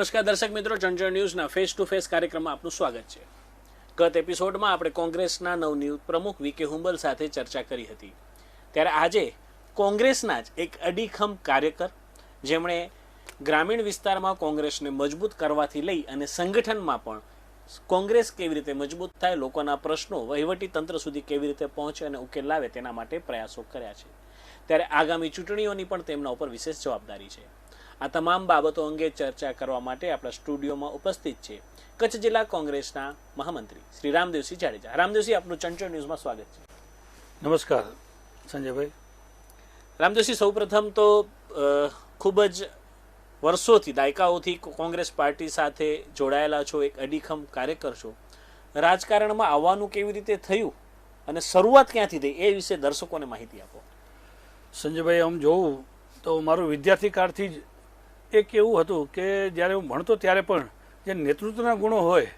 નમસ્કાર દર્શક મિત્રો ચંચળ ન્યૂઝના ફેસ ટુ ફેસ કાર્યક્રમમાં આપનું સ્વાગત છે. ગત એપિસોડમાં આપણે કોંગ્રેસના નવનિયુક્ત પ્રમુખ વી કે હુંબલ સાથે ચર્ચા કરી હતી. ત્યારે આજે કોંગ્રેસના જ એક અડીખમ કાર્યકર, જેમણે ગ્રામીણ વિસ્તારમાં કોંગ્રેસને મજબૂત કરવાથી લઈ અને સંગઠનમાં પણ કોંગ્રેસ કેવી રીતે મજબૂત થાય, લોકોના પ્રશ્નો, વહીવટી તંત્ર સુધી કેવી રીતે પહોંચે અને ઉકેલ લાવે તેના માટે પ્રયાસો કર્યા છે. ત્યારે આગામી ચૂંટણીઓની પણ તેમના ઉપર વિશેષ જવાબદારી છે. આ તમામ બાબતો અંગે ચર્ચા કરવા માટે આપણા સ્ટુડિયોમાં ઉપસ્થિત છે કચ્છ જિલ્લા કોંગ્રેસના મહામંત્રી શ્રી રામદેવસિંહ જાડેજા. રામદેવસિંહ આપનું ચંચળ ન્યૂઝમાં સ્વાગત છે. નમસ્કાર સંજયભાઈ. રામદેવસિંહ સૌપ્રથમ તો ખૂબ જ વર્ષોથી દાયકાઓથી કોંગ્રેસ પાર્ટી સાથે જોડાયેલા છો એક અડીખમ કાર્યકર છો. રાજકારણમાં આવવાનું કેવી રીતે થયું અને શરૂઆત ક્યાંથી થઈ એ વિશે દર્શકોને માહિતી આપો. સંજયભાઈ આમ જોઉં તો મારું વિદ્યાર્થી કાળથી જ એક એવું હતું કે જ્યારે હું ભણતો ત્યારે પણ જે નેતૃત્વના ગુણો હોય,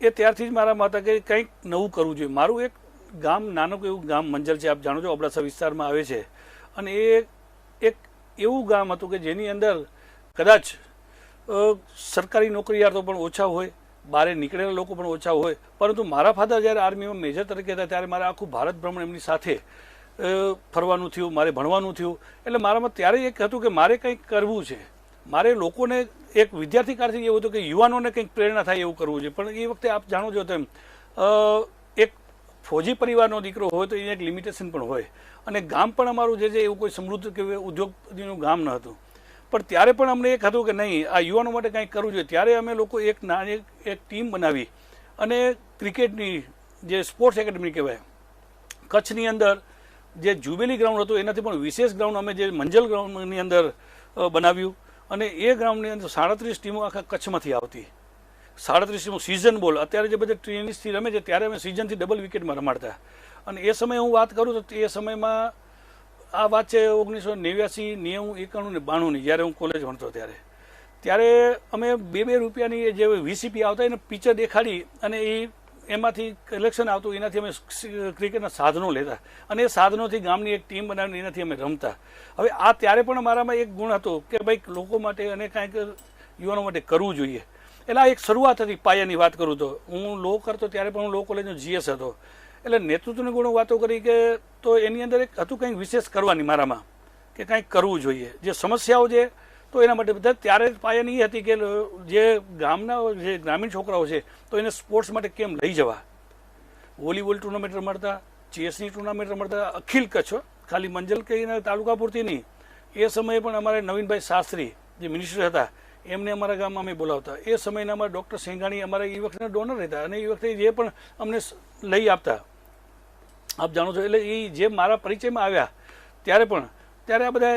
એ ત્યારથી જ મારા માતા કે કંઈક નવું કરવું જોઈએ. મારું એક ગામ નાનું એવું ગામ મંજલ છે, આપ જાણો છો, અબડાસા વિસ્તારમાં આવે છે. અને એ એક એવું ગામ હતું કે જેની અંદર કદાચ સરકારી નોકરીયાતો પણ ઓછા હોય બહારે નીકળેલા લોકો પણ ઓછા હોય. પરંતુ મારા ફાધર જ્યારે આર્મીમાં મેજર તરીકે હતા, ત્યારે મારે આખું ભારત ભ્રમણ એમની સાથે ફરવાનું થયું, મારે ભણવાનું થયું. એટલે મારામાં ત્યારે એક હતું કે મારે કંઈક કરવું છે. મારે લોકોને એક વિદ્યાર્થી કાળથી એવું હતું કે યુવાનોને કંઈક પ્રેરણા થાય એવું કરવું છે પણ એ વખતે આપ જાણો છો તેમ એક ફૌજી પરિવારનો દીકરો હોય તો એને એક લિમિટેશન પણ હોય. અને ગામ પણ અમારું જે છે એવું કોઈ સમૃદ્ધ કે ઉદ્યોગપતિનું ગામ ન હતું. પણ ત્યારે પણ અમને એક હતું કે નહીં, આ યુવાનો માટે કંઈક કરવું જોઈએ. ત્યારે અમે લોકો એક નાની એક ટીમ બનાવી અને ક્રિકેટની જે સ્પોર્ટ્સ એકેડમી કહેવાય, કચ્છની અંદર જે જુબેલી ગ્રાઉન્ડ હતું, એનાથી પણ વિશેષ ગ્રાઉન્ડ અમે જે મંજલ ગ્રાઉન્ડની અંદર બનાવ્યું. અને એ ગ્રાઉન્ડની અંદર સાડત્રીસ ટીમો આખા કચ્છમાંથી આવતી. સાડત્રીસ ટીમો સિઝન બોલ અત્યારે જે બધા ટ્રેનિસથી રમે છે, ત્યારે અમે સિઝનથી ડબલ વિકેટમાં રમાડતા. અને એ સમયે હું વાત કરું તો એ સમયમાં આ વાત છે ઓગણીસો નેવ્યાસી, નેવું, એકાણું ને બાણુંની જ્યારે હું કોલેજ ભણતો ત્યારે. ત્યારે અમે બે બે રૂપિયાની જે વીસીપી આવતા એને પિક્ચર દેખાડી અને એ એમાંથી કલેક્શન આવતું, એનાથી અમે ક્રિકેટના સાધનો લેતા. અને એ સાધનોથી ગામની એક ટીમ બનાવીને એનાથી અમે રમતા. હવે આ ત્યારે પણ મારામાં એક ગુણ હતો કે ભાઈ, લોકો માટે અને કાંઈક યુવાનો માટે કરવું જોઈએ. એટલે આ એક શરૂઆત હતી, પાયાની વાત કરું તો. હું લો કરતો ત્યારે પણ હું લો કોલેજનો જીએસ હતો. એટલે નેતૃત્વની ગુણો વાતો કરી કે તો એની અંદર એક હતું કંઈક વિશેષ કરવાની મારામાં, કે કાંઈક કરવું જોઈએ. જે સમસ્યાઓ છે તો એના માટે બધા ત્યારે પાયાની એ હતી કે જે ગામના જે ગ્રામીણ છોકરાઓ છે, તો એને સ્પોર્ટ્સ માટે કેમ લઈ જવા? વોલીબોલ ટુર્નામેન્ટ રમાડતા ચેસની ટુર્નામેન્ટ રમાડતા, અખિલ કચ્છ ખાલી મંજલ કહીને તાલુકા પૂરતી નહીં. એ સમયે પણ અમારે નવીનભાઈ શાસ્ત્રી, જે મિનિસ્ટર હતા, એમને અમારા ગામમાં અમે બોલાવતા. એ સમયના અમારા ડૉક્ટર સેંઘાણી અમારા એ વખતના ડોનર હતા અને એ વખતે જે પણ અમને લઈ આપતા. આપ જાણો છો, એટલે એ જે મારા પરિચયમાં આવ્યા, ત્યારે પણ, ત્યારે આ બધા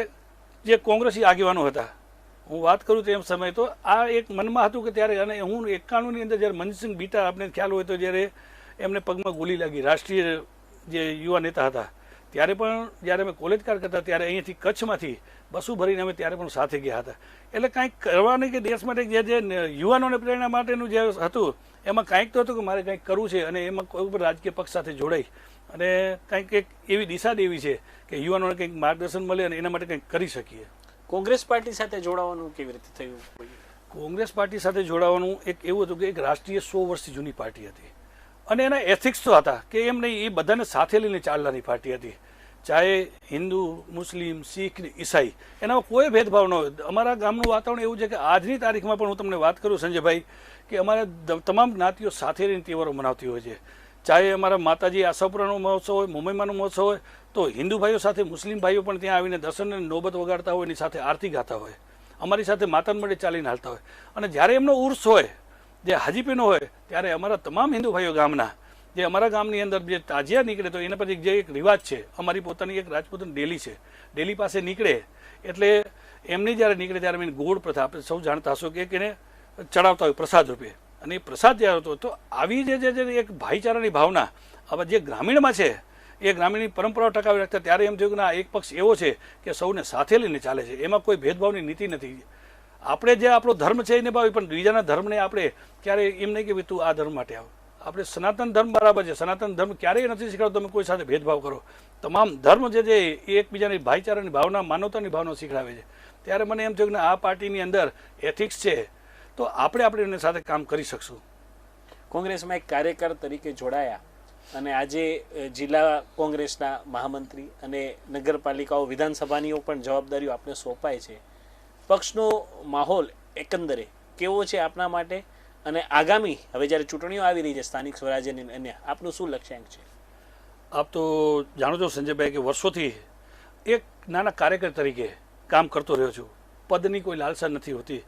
જે કોંગ્રેસી આગેવાનો હતા હું વાત કરું તેમ સમય તો આ એક મનમાં હતું કે ત્યારે અને હું એકાણુંની અંદર જ્યારે મનસિંહ બીટા આપને ખ્યાલ હોય તો જ્યારે એમને પગમાં ગોલી લાગી, રાષ્ટ્રીય જે યુવા નેતા હતા. ત્યારે પણ જ્યારે અમે કોલેજ કાર કરતા ત્યારે અહીંયાથી કચ્છમાંથી બસો ભરીને અમે ત્યારે પણ સાથે ગયા હતા. એટલે કાંઈક કરવાની કે દેશ માટે જે જે યુવાનોને પ્રેરણા માટેનું જે હતું, એમાં કાંઈક તો હતું કે મારે કંઈક કરવું છે અને એમાં કોઈ પણ રાજકીય પક્ષ સાથે જોડાઈ. અને કંઈક એક એવી દિશા દેવી છે કે યુવાનોને કંઈક માર્ગદર્શન મળે અને એના માટે કંઈક કરી શકીએ. કોંગ્રેસ પાર્ટી સાથે જોડાવાનું કેવી રીતે થયું? કોંગ્રેસ પાર્ટી સાથે જોડાવાનું એક એવું હતું કે એક રાષ્ટ્રીય સો વર્ષથી જૂની પાર્ટી હતી. અને એના એથિક્સ તો હતા કે એમ નહીં, એ બધાને સાથે લઈને ચાલનારી પાર્ટી હતી. ચાહે હિન્દુ, મુસ્લિમ, શીખ ઈસાઈ, એનામાં કોઈ ભેદભાવ ન હોય. અમારા ગામનું વાતાવરણ એવું છે કે આજની તારીખમાં પણ હું તમને વાત કરું સંજયભાઈ, કે અમારા તમામ જ્ઞાતિઓ સાથે રહીને તહેવારો મનાવતી હોય છે. ચાહે અમારા માતાજી આશાપુરાનો મહોત્સવ હોય, મુંબઈમાંનો મહોત્સવ હોય તો હિન્દુ ભાઈઓ સાથે, મુસ્લિમ ભાઈઓ પણ ત્યાં આવીને દર્શન અને નોબત વગાડતા હોય, એની સાથે આરતી ગાતા હોય. અમારી સાથે માતાન મળે ચાલીને હાલતા હોય. અને જ્યારે એમનો ઉર્સ હોય, જે હાજીપીનો હોય, ત્યારે અમારા તમામ હિન્દુ ભાઈઓ ગામના, જે અમારા ગામની અંદર જે તાજિયા નીકળે, તો એના પછી જે એક રિવાજ છે, અમારી પોતાની એક રાજપૂતની ડેલી છે. ડેલી પાસે નીકળે, એટલે એમની જ્યારે નીકળે ત્યારે એમની ગોળ પ્રથા, આપણે સૌ જાણતા હશો કે એને ચડાવતા હોય પ્રસાદ રૂપે. અને એ પ્રસાદ જ્યારે હતો તો આવી જે એક ભાઈચારાની ભાવના હવે જે ગ્રામીણમાં છે એ ગ્રામીણની પરંપરાઓ ટકાવી રાખતા ત્યારે એમ થયું કે ના, એક પક્ષ એવો છે કે સૌને સાથે લઈને ચાલે છે. એમાં કોઈ ભેદભાવની નીતિ નથી. આપણે જે આપણો ધર્મ છે એને ભાવી, પણ બીજાના ધર્મને આપણે ક્યારે એમ નહીં કે તું આ ધર્મ માટે આવ. આપણે સનાતન ધર્મ બરાબર છે. સનાતન ધર્મ ક્યારેય નથી શીખવાડતો. તમે કોઈ સાથે ભેદભાવ કરો. તમામ ધર્મ જે છે, એ એકબીજાની ભાઈચારાની ભાવના, માનવતાની ભાવના શીખડાવે છે. ત્યારે મને એમ થયું કે આ પાર્ટીની અંદર એથિક્સ છે, તો આપણે આપણે એની સાથે કામ કરી શકશું. કોંગ્રેસમાં એક કાર્યકર તરીકે જોડાયા. અને આજે જિલ્લા કોંગ્રેસના મહામંત્રી અને નગરપાલિકાઓ વિધાનસભાનીઓ પણ જવાબદારીઓ આપને સોંપાય છે. પક્ષનો માહોલ એકંદરે કેવો છે આપના માટે? અને આગામી, હવે જ્યારે ચૂંટણીઓ આવી રહી છે સ્થાનિક સ્વરાજ્યની અને અન્ય આપનું શું લક્ષ્યાંક છે? આપ તો જાણો છો સંજયભાઈ કે વર્ષોથી એક નાના કાર્યકર તરીકે કામ કરતો રહ્યો છું. પદની કોઈ લાલસા નથી હોતી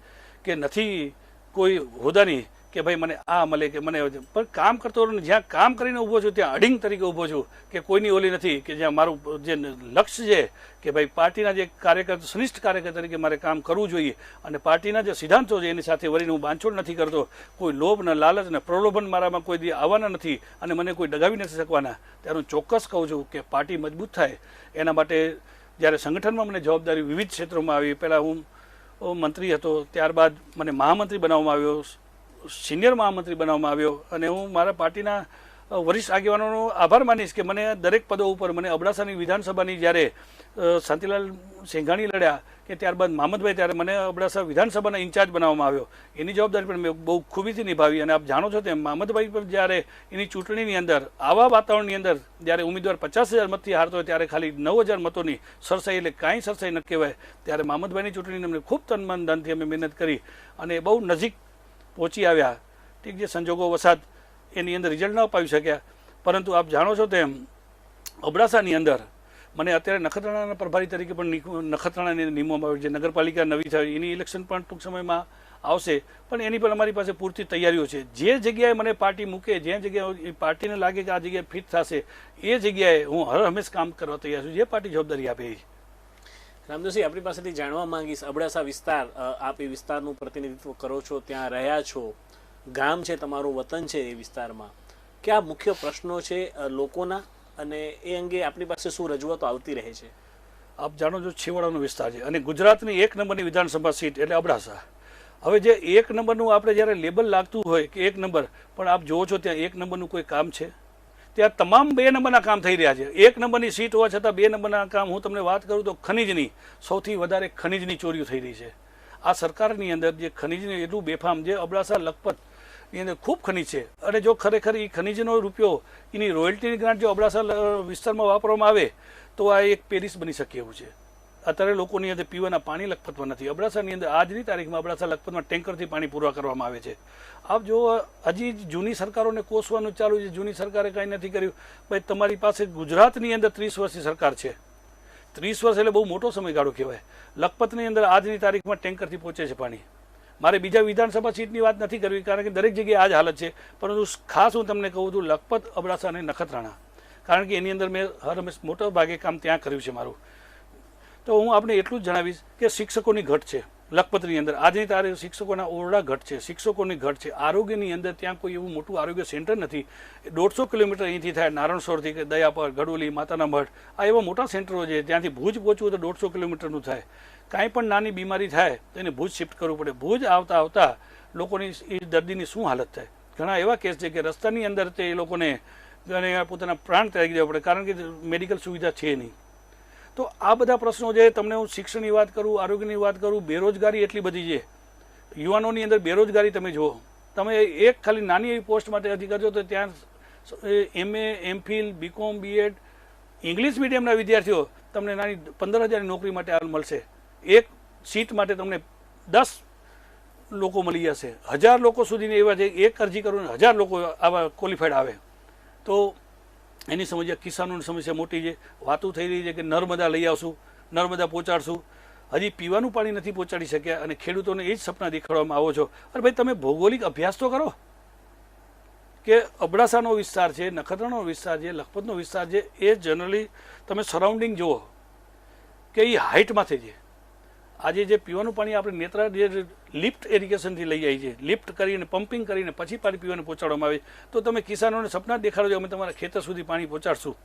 કે નથી કોઈ હોદાની કે ભાઈ મને આ મળે કે મને પણ કામ કરતો જ્યાં કામ કરીને ઊભો છું, ત્યાં અડિંગ તરીકે ઊભો છું કે કોઈની ઓલી નથી, કે જ્યાં મારું જે લક્ષ્ય છે કે ભાઈ પાર્ટીના જે કાર્યકર શ્રેષ્ઠ કાર્યકર તરીકે મારે કામ કરવું જોઈએ અને પાર્ટીના જે સિદ્ધાંતો છે એની સાથે વળીને હું બાંધછોડ નથી કરતો. કોઈ લોભ ને લાલચ ને પ્રલોભન મારામાં કોઈ દી આવવાના નથી અને મને કોઈ ડગાવી નથી શકવાના. ત્યારે હું ચોક્કસ કહું છું કે પાર્ટી મજબૂત થાય. એના માટે જ્યારે સંગઠનમાં મને જવાબદારી વિવિધ ક્ષેત્રોમાં આવી, પહેલાં હું મંત્રી હતો, ત્યારબાદ મને મહામંત્રી બનાવવામાં આવ્યો. સિનિયર મહામંત્રી બનાવવામાં આવ્યો અને હું મારા પાર્ટીના વરિષ્ઠ આગેવાનોનો આભાર માનીશ કે મને દરેક પદો ઉપર, મને અબડાસાની વિધાનસભાની જ્યારે શાંતિલાલ સેંઘાણી લડ્યા કે ત્યારબાદ મામદભાઈ ત્યારે મને અબડાસા વિધાનસભાના ઇન્ચાર્જ બનાવવામાં આવ્યો. એની જવાબદારી પણ મેં બહુ ખૂબીથી નિભાવી અને આપ જાણો છો તેમ મામદભાઈ પર જ્યારે એની ચૂંટણીની અંદર, આવા વાતાવરણની અંદર જ્યારે ઉમેદવાર પચાસ હજાર મતથી હારતો હોય ત્યારે ખાલી નવ હજાર મતોની સરસાઈ એટલે કાંઈ સરસાઈ ન કહેવાય, ત્યારે મામદભાઈની ચૂંટણીને અમને ખૂબ તન મન ધનથી અમે મહેનત કરી અને બહુ નજીક પહોંચી આવ્યા. ઠીક છે, સંજોગો વસાત એની અંદર રિઝલ્ટ ન અપાવી શક્યા. પરંતુ આપ જાણો છો તેમ, અબડાસાની અંદર મને અત્યારે નખત્રાણાના પ્રભારી તરીકે પણ નખત્રાણાને નિમવામાં આવ્યું છે. નગરપાલિકા નવી થઈ, એની ઇલેક્શન પણ ટૂંક સમયમાં આવશે. પણ એની પણ અમારી પાસે પૂરતી તૈયારીઓ છે. જે જગ્યાએ મને પાર્ટી મૂકે જે જગ્યાએ પાર્ટીને લાગે કે આ જગ્યાએ ફિટ થશે, એ જગ્યાએ હું હર હંમેશ કામ કરવા તૈયાર છું. જે પાર્ટી જવાબદારી આપે એ રામદેવસિંહ, આપણી પાસેથી જાણવા માંગીશ, અબડાસા વિસ્તાર આપ એ વિસ્તારનું પ્રતિનિધિત્વ કરો છો, ત્યાં રહ્યા છો. ગામ છે, તમારું વતન છે એ વિસ્તારમાં. કયા મુખ્ય પ્રશ્નો છે લોકોના? અને એ અંગે આપણી પાસે શું રજૂઆતો આવતી રહે છે? આપ જાણો છો, છેવાડાનો વિસ્તાર છે. અને ગુજરાતની એક નંબરની વિધાનસભા સીટ, એટલે અબડાસા. હવે જે એક નંબરનું આપણે જ્યારે લેબલ લાગતું હોય કે એક નંબર, પણ આપ જુઓ છો, ત્યાં એક નંબરનું કોઈ કામ છે? ત્યાં તમામ બે નંબરના કામ થઈ રહ્યા છે. એક નંબરની સીટ હોવા છતાં બે નંબરના કામ હું તમને વાત કરું તો ખનિજની, સૌથી વધારે ખનિજની ચોરીઓ થઈ રહી છે. આ સરકારની અંદર જે ખનિજની એટલું બેફામ જે અબડાસા, લખપતની અંદર ખૂબ ખનિજ છે. અને જો ખરેખર એ ખનિજનો રૂપિયો, એની રોયલ્ટીની ગ્રાન્ટ જો અબડાસા વિસ્તારમાં વાપરવામાં આવે, તો આ એક પેરિસ બની શકે એવું છે. અત્યારે લોકોની અંદર પીવાના પાણી લખપતમાં નથી. અબડાસાની અંદર આજની તારીખમાં અબડાસા લખપતમાં ટેન્કરથી પાણી પૂરા કરવામાં આવે છે. આપ જો હજી જૂની સરકારોને કોસવાનું ચાલુ છે. જૂની સરકારે કાંઈ નથી કર્યું. ભાઈ, તમારી પાસે ગુજરાતની અંદર ત્રીસ વર્ષની સરકાર છે. ત્રીસ વર્ષ એટલે બહુ મોટો સમયગાળો કહેવાય. લખપતની અંદર આજની તારીખમાં ટેન્કરથી પહોંચે છે પાણી. મારે બીજા વિધાનસભા સીટની વાત નથી કરવી, કારણ કે દરેક જગ્યાએ આ જ હાલત છે. પરંતુ ખાસ હું તમને કહું છું, લખપત, અબડાસા અને નખત્રાણા. કારણ કે એની અંદર મેં હર હંમેશ મોટા ભાગે કામ ત્યાં કર્યું છે મારું. તો હું આપણે એટલું જ જણાવીશ કે શિક્ષકોની ઘટ છે. લખપતની અંદર આજની તારીખ શિક્ષકોના ઓરડા ઘટ છે, શિક્ષકોની ઘટ છે. આરોગ્યની અંદર ત્યાં કોઈ એવું મોટું આરોગ્ય સેન્ટર નથી. દોઢસો કિલોમીટર અહીંથી થાય નારણસોરથી કે દયાપર ગડોલી માતાના મઠ આ એવા મોટા સેન્ટરો છે ત્યાંથી ભુજ પહોંચવું તો દોઢસો કિલોમીટરનું થાય. કાંઈ પણ નાની બીમારી થાય, તો એને ભુજ શિફ્ટ કરવું પડે. ભુજ આવતા આવતા લોકોની એ દર્દીની શું હાલત થાય? ઘણા એવા કેસ છે કે રસ્તાની અંદર તે એ લોકોને પોતાના પ્રાણ ત્યાગી દેવા પડે, કારણ કે મેડિકલ સુવિધા છે નહીં. તો આ બધા પ્રશ્નો છે તમને હું શિક્ષણની વાત કરું, આરોગ્યની વાત કરું, બેરોજગારી એટલી બધી છે. યુવાનોની અંદર બેરોજગારી તમે જુઓ. તમે એક ખાલી નાની એવી પોસ્ટ માટે અરજી કરજો તો ત્યાં MA MPhil BCom, BEd, English મીડિયમના વિદ્યાર્થીઓ તમને નાની પંદર હજારની નોકરી માટે હાલ મળશે. એક સીટ માટે તમને દસ લોકો મળી જશે. હજાર લોકો સુધીની એવા છે એક અરજી કરો હજાર લોકો આવા ક્વોલિફાઈડ આવે. તો એની સમસ્યા કિસાનોની સમસ્યા મોટી છે. વાતો થઈ રહી છે કે નર્મદા લઈ આવશું, નર્મદા પહોંચાડશું. હજી પીવાનું પાણી નથી પહોંચાડી શક્યા અને ખેડૂતોને એ જ સપના દેખાડવામાં આવો છો. અરે ભાઈ, તમે ભૌગોલિક અભ્યાસ તો કરો. કે અબડાસાનો વિસ્તાર છે નખત્રાણાનો વિસ્તાર છે, લખપતનો વિસ્તાર છે, એ જનરલી તમે સરાઉન્ડિંગ જુઓ. કે એ હાઇટમાંથી છે. આજે જે પીવાનું પાણી આપણે નેત્રા જે લિફ્ટ એરિગેશનથી લઈ જાય છે, લિફ્ટ કરીને, પમ્પિંગ કરીને પછી પાણી પીવાને પહોંચાડવામાં આવે. તો તમે કિસાનોને સપના દેખાડો અમે તમારા ખેતર સુધી પાણી પહોંચાડશું.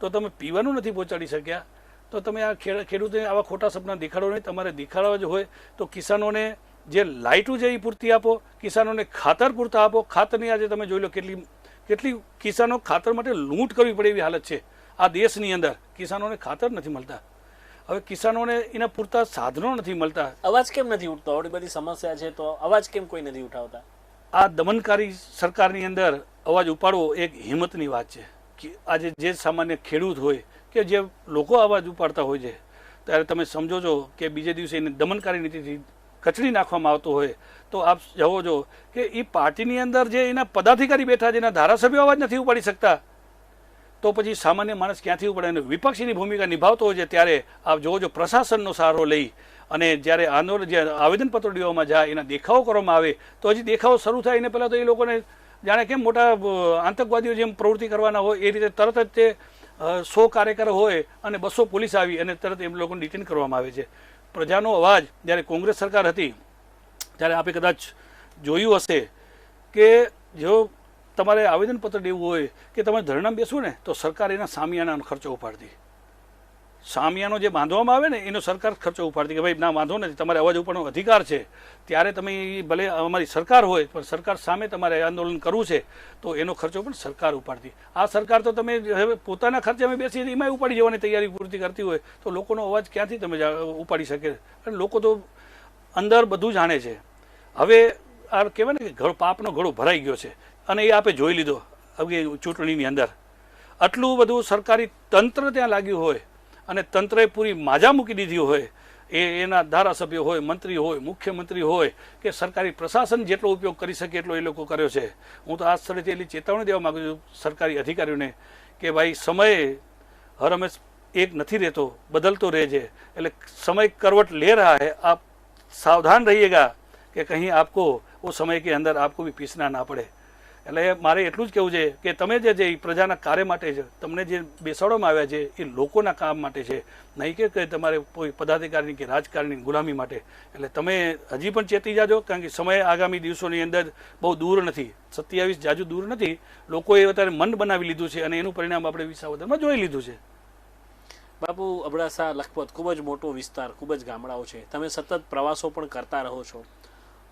તો તમે પીવાનું નથી પહોંચાડી શક્યા. તો તમે આ ખેડ- ખેડૂતોને આવા ખોટા સપના દેખાડો નહીં. તમારે દેખાડવા જ હોય તો કિસાનોને જે લાઇટો છે એ પૂરતી આપો, કિસાનોને ખાતર પૂરતા આપો. ખાતરની આજે તમે જોઈ લો કેટલી કેટલી કિસાનો ખાતર માટે લૂંટ કરવી પડે એવી હાલત છે. આ દેશની અંદર કિસાનોને ખાતર નથી મળતા. હવે કિસાનોને એના પૂરતા સાધનો નથી મળતા. અવાજ કેમ નથી ઉઠતો? આવડી બધી સમસ્યા છે તો અવાજ કેમ કોઈ નથી ઉઠાવતા? આ દમનકારી સરકારની અંદર અવાજ ઉપાડવો એક હિંમતની વાત છે કે આજે જે સામાન્ય ખેડૂત હોય કે જે લોકો અવાજ ઉપાડતા હોય છે ત્યારે તમે સમજો છો કે બીજે દિવસે એને દમનકારી નીતિથી કચડી નાખવામાં આવતો હોય તો આપ જવો છો કે એ પાર્ટીની અંદર જે એના પદાધિકારી બેઠા છે એના ધારાસભ્યો અવાજ નથી ઉપાડી શકતા. તો પછી સામાન્ય માણસ ક્યાંથી ઉપડે અને વિપક્ષીની ભૂમિકા નિભાવતો હોય છે ત્યારે આપ જોવો જો પ્રશાસનનો સહારો લઈ અને જ્યારે આંદોલન જે આવેદનપત્રો દેવામાં જાય, એના દેખાવો કરવામાં આવે, તો હજી દેખાવો શરૂ થાય. એને પહેલાં તો એ લોકોને જાણે કેમ મોટા આતંકવાદીઓ જેમ પ્રવૃત્તિ કરવાના હોય, એ રીતે તરત જ તે સો કાર્યકર હોય અને બસો પોલીસ આવી અને તરત એમ લોકોને ડિટેન કરવામાં આવે છે. પ્રજાનો અવાજ જ્યારે કોંગ્રેસ સરકાર હતી, ત્યારે આપણે કદાચ જોયું હશે કે જો તમારે આવેદનપત્ર દેવું હોય કે તમે ધરણા બેસો ને, તો સરકાર એના સામિયાનાનો ખર્ચો ઉપાડતી. સામિયાનો જે બાંધવામાં આવે ને, એનો સરકાર ખર્ચો ઉપાડતી કે ભાઈ, ના, વાંધો નથી, તમારે અવાજ ઉપાડવાનો અધિકાર છે. ત્યારે તમે ભલે અમારી સરકાર હોય, પણ સરકાર સામે તમારે આંદોલન કરવું છે, તો એનો ખર્ચો પણ સરકાર ઉપાડતી. આ સરકાર તો તમે હવે પોતાના ખર્ચે અમે બેસી એમાં ઉપાડી જવાની તૈયારી પૂરતી કરતી હોય, તો લોકોનો અવાજ ક્યાંથી તમે ઉપાડી શકે? અને લોકો તો અંદર બધું જાણે છે. હવે આ કહેવાય ને કે પાપનો ઘડો ભરાઈ ગયો છે. અને એ આપે જોઈ લીધો હવે ચૂંટણીની અંદર. આટલું બધું સરકારી તંત્ર ત્યાં લાગ્યું હોય અને તંત્રએ પૂરી માજા મૂકી દીધી હોય, એ એના ધારાસભ્ય હોય, મંત્રી હોય, મુખ્યમંત્રી હોય, કે સરકારી પ્રશાસન જેટલો ઉપયોગ કરી શકે એટલો એ લોકો કર્યો છે. હું તો આ સ્થળેથી એટલી ચેતવણી દેવા માગું છું સરકારી અધિકારીઓને કે ભાઈ સમય હર હંમેશ એક નથી રહેતો, બદલતો રહે છે એટલે સમય કરવટ લે રહ્યા હૈ, આપ સાવધાન રહીએગા કે કહીં આપકો સમય કે અંદર આપકો ભી પીસના ના પડે. એટલે મારે એટલું જ કહેવું છે કે તમે જે છે એ પ્રજાના કાર્ય માટે છે, તમને જે બેસાડવામાં આવ્યા છે, એ લોકોના કામ માટે છે. નહીં કે તમારે કોઈ પદાધિકારીની કે રાજકારણની ગુલામી માટે. એટલે તમે હજી પણ ચેતી જાજો, કારણ કે સમય આગામી દિવસોની અંદર બહુ દૂર નથી. સત્યાવીસ જાજુ દૂર નથી. લોકોએ અત્યારે મન બનાવી લીધું છે અને એનું પરિણામ આપણે વિસાવદરમાં જોઈ લીધું છે. બાપુ, અબડાસા લખપત ખૂબ જ મોટો વિસ્તાર, ખૂબ જ ગામડાઓ છે. તમે સતત પ્રવાસો પણ કરતા રહો છો.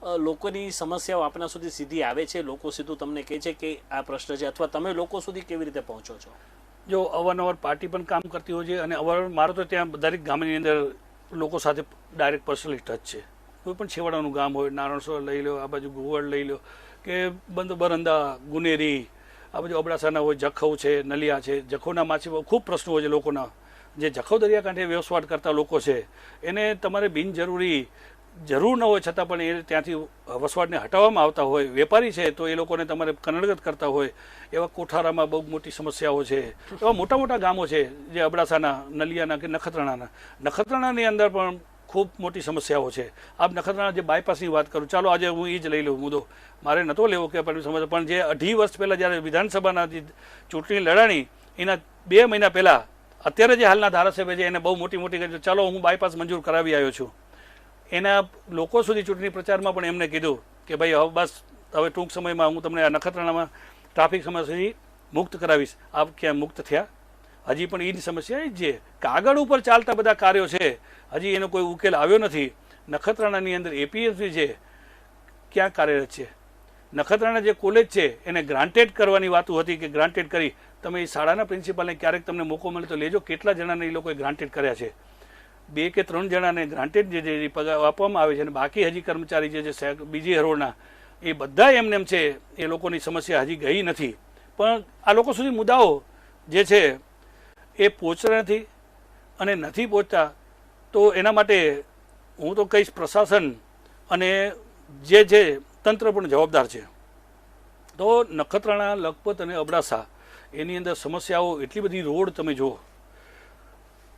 લોકોની સમસ્યાઓ આપણા સુધી સીધી આવે છે, લોકો સીધું તમને કહે છે કે આ પ્રશ્ન છે, અથવા તમે લોકો સુધી કેવી રીતે પહોંચો છો? જો અવારનવાર પાર્ટી પણ કામ કરતી હોય છે અને અવાર, મારો તો ત્યાં દરેક ગામની અંદર લોકો સાથે ડાયરેક્ટ પર્સનલી ટચ છે. કોઈ પણ છેવાડાનું ગામ હોય, નારણસોર લઈ લો, આ બાજુ ગુવડ લઈ લો, કે બંધ બરંદા, ગુનેરી, આ બાજુ અબડાસાના હોય, જખૌ છે, નલિયા છે, જખૌના માછી ખૂબ પ્રશ્નો હોય છે લોકોના. જે જખૌ દરિયાકાંઠે વ્યવસાય કરતા લોકો છે, એને તમારે બિનજરૂરી જરૂર ન હોય, છતાં પણ એ ત્યાંથી વસવાટને હટાવવામાં આવતા હોય, વેપારી છે તો એ લોકોને તમારે કનડગત કરતા હોય, એવા કોઠારામાં બહુ મોટી સમસ્યાઓ છે, એવા મોટા મોટા ગામો છે, જે અબડાસાના, નલિયાના કે નખત્રાણાના. નખત્રાણાની અંદર પણ ખૂબ મોટી સમસ્યાઓ છે. આપ નખત્રાણા જે બાયપાસની વાત કરું, ચાલો આજે હું એ જ લઈ લઉં મુદ્દો. મારે નહોતો લેવો કે પણ સમજ, પણ જે અઢી વર્ષ પહેલાં જ્યારે વિધાનસભાના ચૂંટણી લડાણી, એના બે મહિના પહેલાં, અત્યારે જે હાલના ધારાસભ્ય છે, એને બહુ મોટી મોટી કરી, ચાલો હું બાયપાસ મંજૂર કરાવી આવ્યો છું. એના લોકો સુધી ચૂંટણી પ્રચારમાં પણ એમને કીધું કે ભાઈ, હવે બસ, હવે ટૂંક સમયમાં હું તમને આ નખત્રાણામાં ટ્રાફિક સમસ્યાથી મુક્ત કરાવીશ. આપ ક્યાં મુક્ત થયા? હજી પણ એની સમસ્યા એ જ છે કાગળ ઉપર ચાલતા બધા કાર્યો છે. હજી એનો કોઈ ઉકેલ આવ્યો નથી. નખત્રાણાની અંદર એપીએમસી છે ક્યાં કાર્યરત છે? નખત્રાણા જે કોલેજ છે, એને ગ્રાન્ટેડ કરવાની વાતો હતી કે ગ્રાન્ટેડ કરી. તમે એ શાળાના પ્રિન્સિપાલને ક્યારેક તમને મોકો મળે તો લેજો. કેટલા જણાને એ લોકોએ ગ્રાન્ટેડ કર્યા છે? બે કે ત્રણ જણાને ગ્રાન્ટેડ જે પગાર આપવામાં આવે છે અને બાકી હજી કર્મચારી જે છે બીજી હરોળના, એ બધા એમને એમ છે, એ લોકોની સમસ્યા હજી ગઈ નથી. પણ આ લોકો સુધી મુદ્દાઓ જે છે, એ પહોંચતા નથી અને નથી પહોંચતા તો એના માટે હું તો કહીશ પ્રશાસન અને જે છે તંત્ર પણ જવાબદાર છે. તો નખત્રાણા, લખપત અને અબડાસા, એની અંદર સમસ્યાઓ એટલી બધી રોડ તમે જુઓ,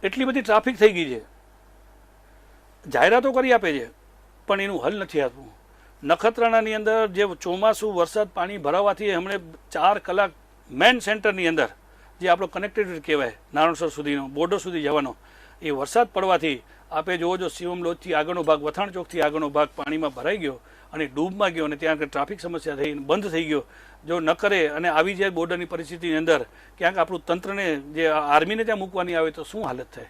એટલી બધી ટ્રાફિક થઈ ગઈ છે. જાહેરાતો કરી આપે છે, પણ એનું હલ નથી આપવું. નખત્રાણાની અંદર જે ચોમાસું વરસાદ પાણી ભરાવાથી હમણે ચાર કલાક મેન સેન્ટરની અંદર, જે આપણો કનેક્ટેડ કહેવાય, નારણસર સુધીનો, બોર્ડર સુધી જવાનો, એ વરસાદ પડવાથી આપે જોવો જો શિવમ લોજથી આગળનો ભાગ, વથાણ ચોકથી આગળનો ભાગ પાણીમાં ભરાઈ ગયો અને ડૂબમાં ગયો અને ત્યાં આગળ ટ્રાફિક સમસ્યા થઈ, બંધ થઈ ગયો. જો ન કરે અને આવી જાય બોર્ડરની પરિસ્થિતિની અંદર, ક્યાંક આપણું તંત્રને જે આર્મીને ત્યાં મૂકવાની આવે તો શું હાલત થાય?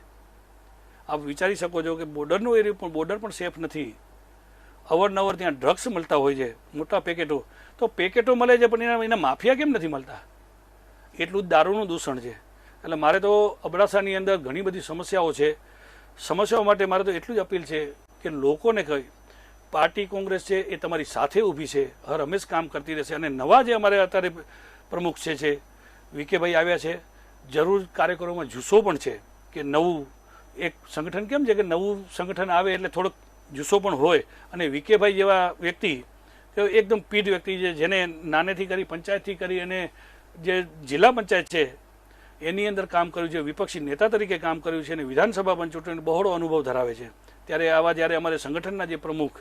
આપ વિચારી શકો છો કે બોર્ડરનો એરિયો પણ બોર્ડર પણ સેફ નથી. અવારનવાર ત્યાં ડ્રગ્સ મળતા હોય છે, મોટા પેકેટો. તો પેકેટો મળે છે, પણ એના એના માફિયા કેમ નથી મળતા? એટલું જ દારૂનું દૂષણ છે. એટલે મારે તો અબડાસાની અંદર ઘણી બધી સમસ્યાઓ છે. સમસ્યાઓ માટે મારે તો એટલું જ અપીલ છે કે લોકોને કહી, પાર્ટી કોંગ્રેસ છે એ તમારી સાથે ઊભી છે, હર હંમેશ કામ કરતી રહેશે. અને નવા જે અમારે અત્યારે પ્રમુખ છે છે વિકેભાઈ આવ્યા છે, જરૂર કાર્યક્રમોમાં જુસ્સો પણ છે કે નવું એક સંગઠન કેમ છે કે નવું સંગઠન આવે એટલે થોડોક જુસ્સો પણ હોય? અને વિકેભાઈ જેવા વ્યક્તિ, તે એકદમ પીઢ વ્યક્તિ છે, જેને નાનેથી કરી, પંચાયતથી કરી અને જે જિલ્લા પંચાયત છે, એની અંદર કામ કર્યું છે, વિપક્ષી નેતા તરીકે કામ કર્યું છે અને વિધાનસભા પણ ચૂંટણીનો બહોળો અનુભવ ધરાવે છે. ત્યારે આવા જ્યારે અમારે સંગઠનના જે પ્રમુખ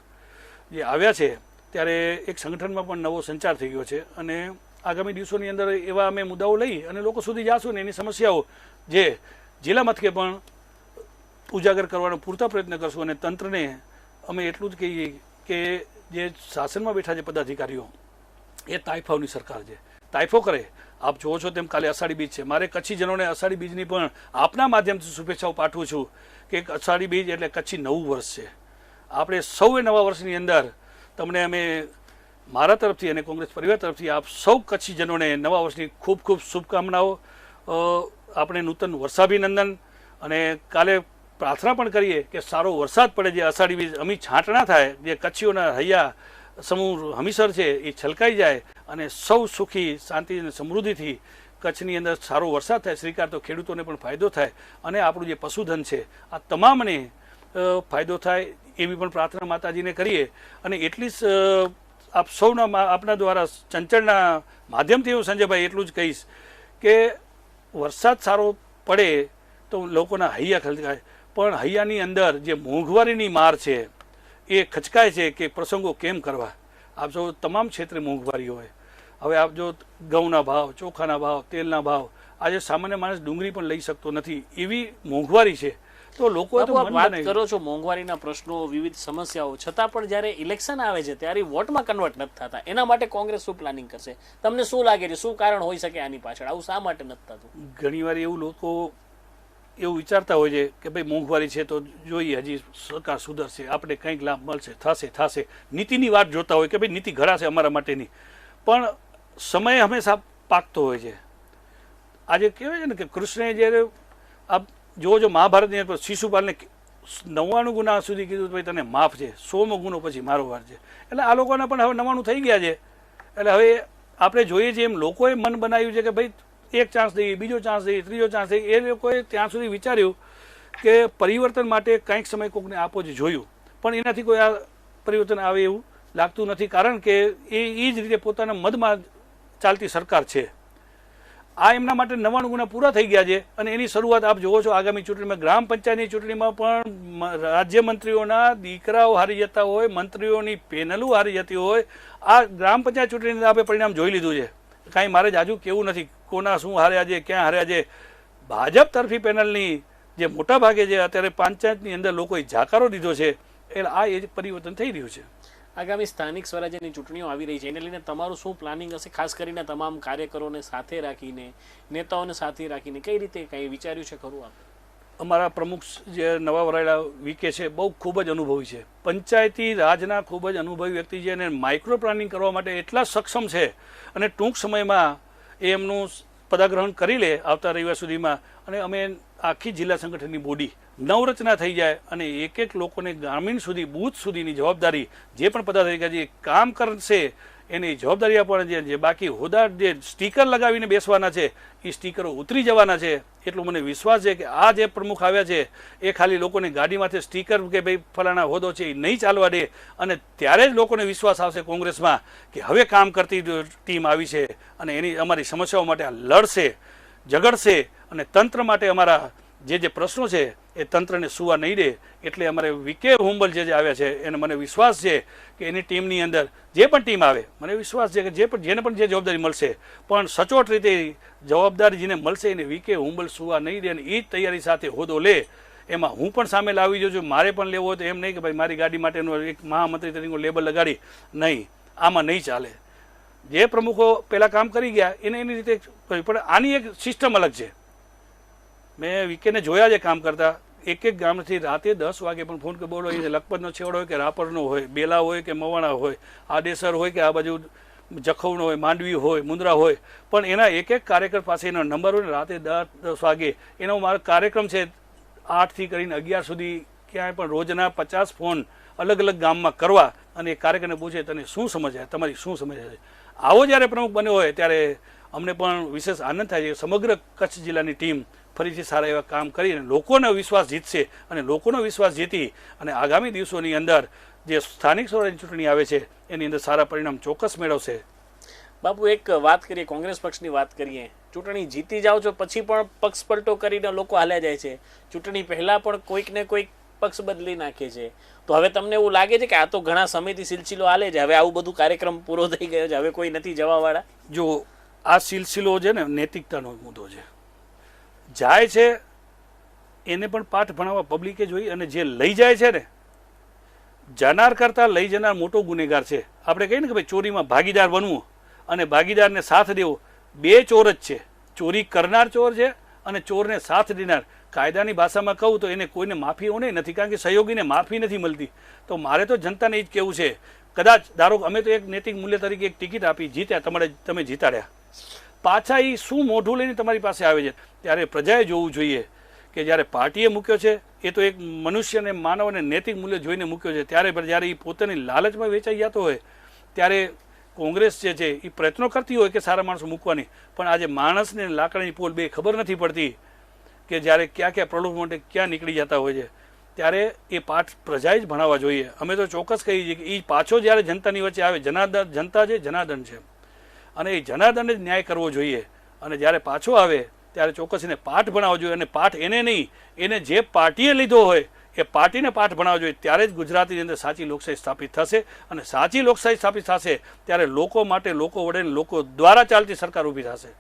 જે આવ્યા છે, ત્યારે એક સંગઠનમાં પણ નવો સંચાર થઈ ગયો છે અને આગામી દિવસોની અંદર એવા અમે મુદ્દાઓ લઈ અને લોકો સુધી જાશું ને એની સમસ્યાઓ જે જિલ્લા મથકે પણ ઉજાગર કરવાનો પૂરતા પ્રયત્ન કરશું અને તંત્રને અમે એટલું જ કહીએ કે જે શાસનમાં બેઠા છે પદાધિકારીઓ, એ તાઇફાઓની સરકાર છે. તાઇફો કરે. આપ જુઓ છો તેમ કાલે અષાઢી બીજ છે. મારે કચ્છીજનોને અષાઢી બીજની પણ આપના માધ્યમથી શુભેચ્છાઓ પાઠવું છું કે અષાઢી બીજ એટલે કચ્છી નવું વર્ષ છે. આપણે સૌએ નવા વર્ષની અંદર તમને અમે મારા તરફથી અને કોંગ્રેસ પરિવાર તરફથી આપ સૌ કચ્છીજનોને નવા વર્ષની ખૂબ ખૂબ શુભકામનાઓ. આપણે નૂતન વર્ષાભિનંદન અને કાલે પ્રાર્થના પણ કરીએ કે સારો વરસાદ પડે જે અષાઢી બીજ અમી છાંટણા થાય, જે કચ્છીઓના હૈયા સમૂહ હમીસર છે એ છલકાઈ જાય અને સૌ સુખી, શાંતિ અને સમૃદ્ધિથી કચ્છની અંદર સારો વરસાદ થાય. શ્રીકાર તો ખેડૂતોને પણ ફાયદો થાય અને આપણું જે પશુધન છે, આ તમામને ફાયદો થાય એવી પણ પ્રાર્થના માતાજીને કરીએ. અને એટલી આપ સૌના આપના દ્વારા ચંચળના માધ્યમથી હું સંજયભાઈ એટલું જ કહીશ કે વરસાદ સારો પડે તો લોકોના હૈયા ખલકાય. પણ હૈયાની અંદર જે મોંઘવારીની માર છે એ ખચકાય છે કે પ્રસંગો કેમ કરવા? આપ જો તમામ ક્ષેત્રે મોંઘવારી હોય હવે આપ જો ઘઉંના ભાવ ચોખાના ભાવ તેલના ભાવ આજે સામાન્ય માણસ ડુંગળી પણ લઈ શકતો નથી એવી મોંઘવારી છે. તો લોકો વાત કરો છો મોંઘવારીના પ્રશ્નો વિવિધ સમસ્યાઓ. છતાં પણ જ્યારે ઇલેક્શન આવે છે ત્યારે વોટમાં કન્વર્ટ નથી થતા. એના માટે કોંગ્રેસ શું પ્લાનિંગ કરશે? તમને શું લાગે છે? શું કારણ હોઈ શકે આની પાછળ? આવું શા માટે નથી થતું? ઘણીવાર એવું લોકો એવું વિચારતા હોય છે કે ભાઈ મોંઘવારી છે તો જોઈએ, હજી સરકાર સુધરશે, આપણે કંઈક લાભ મળશે, થશે થશે. નીતિની વાત જોતા હોય કે ભાઈ નીતિ ઘડાશે અમારા માટેની. પણ સમય હંમેશા પાકતો હોય છે. આજે કહેવાય છે ને કે કૃષ્ણએ જ્યારે આપ જો જો મહાભારતની અંદર શિશુપાલને નવ્વાણું ગુના સુધી કીધું ભાઈ તને માફ છે સોમો ગુનો પછી મારો વાર છે. એટલે આ લોકોના પણ હવે નવાણું થઈ ગયા છે. એટલે હવે આપણે જોઈએ છીએ એમ લોકોએ મન બનાવ્યું છે કે ભાઈ એક ચાન્સ દઈએ બીજો ચાન્સ દઈએ ત્રીજો ચાન્સ દઈએ એ લોકોએ ત્યાં સુધી વિચાર્યું કે પરિવર્તન માટે કંઈક સમય કોકને આપો જ જોયું. પણ એનાથી કોઈ આ પરિવર્તન આવે એવું લાગતું નથી, કારણ કે એ એ જ રીતે પોતાના મદમાં ચાલતી સરકાર છે. આ એમના માટે નવાણું ગુના પૂરા થઈ ગયા છે અને એની શરૂઆત આપ જુઓ છો, આગામી ચૂંટણીમાં ગ્રામ પંચાયતની ચૂંટણીમાં પણ રાજ્યમંત્રીઓના દીકરાઓ હારી જતા હોય, મંત્રીઓની પેનલો હારી જતી હોય. આ ગ્રામ પંચાયત ચૂંટણીને આપણે પરિણામ જોઈ લીધું છે. કાંઈ મારે જાજુ કેવું નથી કોના શું હાર્યા છે ક્યાં હાર્યા છે? ભાજપ તરફી પેનલની જે મોટા ભાગે જે અત્યારે પંચાયતની અંદર લોકોએ જાકારો દીધો છે એટલે આ એ જ પરિવર્તન થઈ રહ્યું છે. આગામી સ્થાનિક સ્વરાજ્યની ચૂંટણીઓ આવી રહી છે એને લઈને તમારું શું પ્લાનિંગ હશે? ખાસ કરીને તમામ કાર્યકરોને સાથે રાખીને નેતાઓને સાથે રાખીને કઈ રીતે કંઈ વિચાર્યું છે ખરું આપણે અમારા પ્રમુખ જે નવા વરાયેલા વીકે છે બહુ ખૂબ જ અનુભવી છે. પંચાયતી રાજના ખૂબ જ અનુભવી વ્યક્તિ છે અને માઇક્રો પ્લાનિંગ કરવા માટે એટલા સક્ષમ છે અને ટૂંક સમયમાં એ એમનું પદાગ્રહણ કરી લે આવતા રવિવાર સુધીમાં અને અમે આખી જિલ્લા સંગઠનની બોડી નવરચના થઈ જાય અને એક એક લોકોને ગ્રામીણ સુધી, બૂથ સુધીની જવાબદારી જે પણ પદાધિકારી કામ કરશે એની જવાબદારી આપવાની છે જે બાકી હોદ્દા જે સ્ટીકર લગાવીને બેસવાના છે એ સ્ટીકરો ઉતરી જવાના છે, એટલું મને વિશ્વાસ છે કે આ જે પ્રમુખ આવ્યા છે, એ ખાલી લોકોની ગાડીમાંથી સ્ટીકર કે ભાઈ ફલાણા હોદ્દો છે એ નહીં ચાલવા દે, અને ત્યારે જ લોકોને વિશ્વાસ આવશે કોંગ્રેસમાં કે હવે કામ કરતી ટીમ આવી છે અને એની અમારી સમસ્યાઓ માટે લડશે, ઝઘડશે અને તંત્ર માટે અમારા જે જે પ્રશ્નો છે એ તંત્રને સુવા નહીં દે એટલે અમારે વિકે હુંબલ જે આવ્યા છે, એને મને વિશ્વાસ છે કે એની ટીમની અંદર જે પણ ટીમ આવે, મને વિશ્વાસ છે કે જે પણ, જેને પણ જે જવાબદારી મળશે, પણ સચોટ રીતે જવાબદારી જેને મળશે એને વિકે હુંબલ સુવા નહીં દે અને એ તૈયારી સાથે હોદો લે. એમાં હું પણ સામેલ આવી જાઉં છું, મારે પણ લેવો તો એમ નહીં કે ભાઈ મારી ગાડી માટેનો એક મહામંત્રી તરીકે લેબલ લગાડી. નહીં, આમાં નહીં ચાલે. જે પ્રમુખો પહેલાં કામ કરી ગયા, એને એની રીતે. પણ આની એક સિસ્ટમ અલગ છે. મેં વીકેને જોયા છે કામ કરતા એક એક ગામથી રાતે દસ વાગે પણ ફોન કે બોલો, એ લખપતનો છેવડો હોય કે રાપરનો હોય, બેલા હોય કે મવાણા હોય, આડેસર હોય કે આ બાજુ જખૌનો હોય, માંડવી હોય, મુંદ્રા હોય, પણ એના એક એક કાર્યકર પાસે એનો નંબર હોય ને રાતે દસ વાગે, એનો મારો કાર્યક્રમ છે આઠથી કરીને અગિયાર સુધી ક્યાંય પણ રોજના પચાસ ફોન અલગ અલગ ગામમાં કરવા અને એ કાર્યકરને પૂછે, તને શું સમજાય તમારી શું સમજાય આવો જ્યારે પ્રમુખ બન્યો હોય ત્યારે અમને પણ વિશેષ આનંદ થાય છે. સમગ્ર કચ્છ જિલ્લાની ટીમ ફરીથી સારા એવા કામ કરી અને લોકોનો વિશ્વાસ જીતશે અને લોકોનો વિશ્વાસ જીતી અને આગામી દિવસોની અંદર જે સ્થાનિક સ્વરાજની ચૂંટણી આવે છે એની અંદર સારા પરિણામ ચોક્કસ મેળવશે. બાપુ એક વાત કરીએ કોંગ્રેસ પક્ષની વાત કરીએ. ચૂંટણી જીતી જાઓ છો પછી પણ પક્ષ પલટો કરીને લોકો હાલ્યા જાય છે. ચૂંટણી પહેલાં પણ કોઈક ને કોઈક પક્ષ બદલી નાખે છે. તો હવે તમને એવું લાગે છે કે આ તો ઘણા સમયથી સિલસિલો હાલે છે હવે આવું બધું કાર્યક્રમ પૂરો થઈ ગયો છે હવે કોઈ નથી જવાવાળા? જો આ સિલસિલો છે ને નૈતિકતાનો મુદ્દો છે. જાય છે, એને પણ પાઠ ભણાવવા પબ્લિકે જોઈ અને જે લઈ જાય છે ને, જનાર કરતાં લઈ જનાર મોટો ગુનેગાર છે. આપણે કહીએ ને કે ભાઈ ચોરીમાં ભાગીદાર બનવું અને ભાગીદારને સાથ દેવો, બે ચોર જ છે. ચોરી કરનાર ચોર છે અને ચોરને સાથ દેનાર. કાયદાની ભાષામાં કહું તો એને કોઈને માફી નહીં નથી, કારણ કે સહયોગીને માફી નથી મળતી. તો મારે તો જનતાને એ જ કહેવું છે. કદાચ ધારો અમે તો એક નૈતિક મૂલ્ય તરીકે એક ટિકિટ આપી જીત્યા, તમારે તમે જીતાડ્યા. પાછા એ શું મોઢું લઈને તમારી પાસે આવે છે? ત્યારે પ્રજાએ જોવું જોઈએ કે જ્યારે પાર્ટીએ મૂક્યો છે, એ તો એક મનુષ્યને માનવ અને નૈતિક મૂલ્ય જોઈને મૂક્યો છે. ત્યારે જ્યારે એ પોતાની લાલચમાં વેચાઈ જતો હોય, ત્યારે કોંગ્રેસ જે છે એ પ્રયત્નો કરતી હોય કે સારા માણસો મૂકવાની. પણ આજે માણસને લાકડાની પોલ બે ખબર નથી પડતી કે જ્યારે ક્યાં ક્યાં પ્રલોભ માટે ક્યાં નીકળી જતા હોય છે. ત્યારે એ પાઠ પ્રજાએ જ ભણાવવા જોઈએ. અમે તો ચોક્કસ કહીએ છીએ કે એ પાછો જ્યારે જનતાની વચ્ચે આવે જનાર્દન જનતા છે જનાદન છે. અને એ જનાર્દને જ ન્યાય કરવો જોઈએ. અને જ્યારે પાછો આવે, ત્યારે ચોક્કસ એને પાઠ ભણાવવો જોઈએ. અને પાઠ એને નહીં, એને જે પાર્ટીએ લીધો હોય, એ પાર્ટીને પાઠ ભણાવવો જોઈએ. ત્યારે જ ગુજરાતની અંદર સાચી લોકશાહી સ્થાપિત થશે. અને સાચી લોકશાહી સ્થાપિત થશે, ત્યારે લોકો માટે, લોકો વડે, લોકો દ્વારા ચાલતી સરકાર ઊભી થશે.